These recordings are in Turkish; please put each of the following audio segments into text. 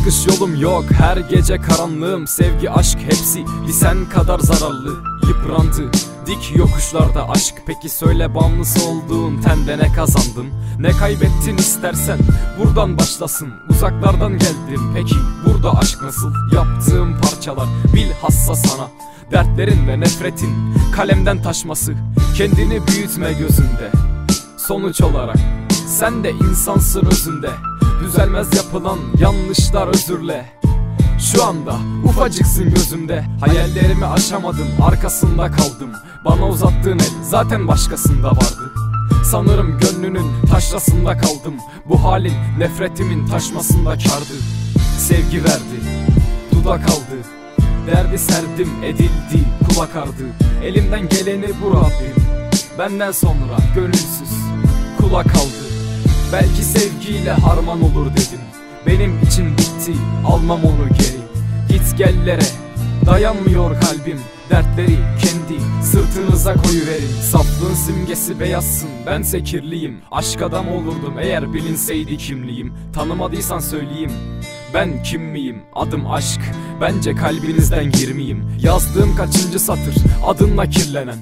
çıkış yolum yok. Her gece karanlığım Sevgi aşk hepsi bir sen kadar zararlı. Yıprandı dik yokuşlarda aşk. Peki söyle bağımlısı olduğun tende ne kazandın? Ne kaybettin istersen buradan başlasın. Uzaklardan geldim peki burada aşk nasıl? Yaptığım parçalar bilhassa sana Dertlerin ve nefretin kalemden taşması. Kendini büyütme gözünde. Sonuç olarak sen de insansın özünde Düzelmez yapılan yanlışlar özürle. Şu anda ufacıksın gözümde. Hayallerimi aşamadım arkasında kaldım. Bana uzattığın el zaten başkasında vardı. Sanırım gönlünün taşrasında kaldım. Bu halin nefretimin taşmasında kardı. Sevgi verdi dudak aldı. Derdi serdim edildi kulak ardı. Elimden geleni bu Rabbim. Benden sonra gönülsüz kula kaldı Belki sevgiyle harman olur dedim. Benim için bitti almam onu geri. Git gellere dayanmıyor kalbim. Dertleri kendi sırtınıza koyuverin. Saflığın simgesi beyazsın bense kirliyim Aşk adam olurdum eğer bilinseydi kimliğim. Tanımadıysan söyleyeyim ben kim miyim? Adım aşk Bence kalbinizden girmeyeyim. Yazdığım kaçıncı satır? Adınla kirlenen.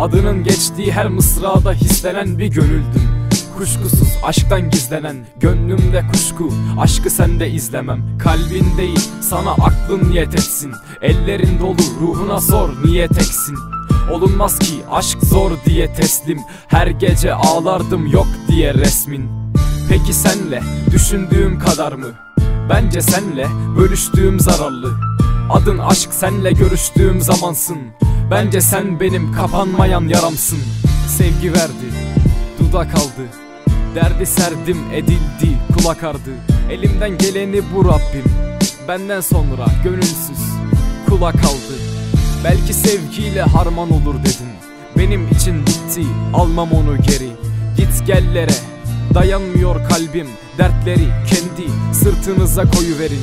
Adının geçtiği her mısrada hislenen bir gönüldüm Kuşkusuz aşktan gizlenen Gönlümde kuşku. Aşkı sende izlemem Kalbin değil sana aklın niyet Ellerin dolu ruhuna sor niyet eksin Olunmaz ki aşk zor diye teslim. Her gece ağlardım yok diye resmin. Peki senle düşündüğüm kadar mı? Bence senle bölüştüğüm zararlı. Adın aşk senle görüştüğüm zamansın. Bence sen benim kapanmayan yaramsın. Sevgi verdi, dudak aldı Derdi serdim edildi, kulak ardı. Elimden geleni bu Rabbim. Benden sonra gönülsüz kula kaldı Belki sevgiyle harman olur dedin. Benim için bitti almam onu geri. Git gellere dayanmıyor kalbim. Dertleri kendi sırtınıza koyuverin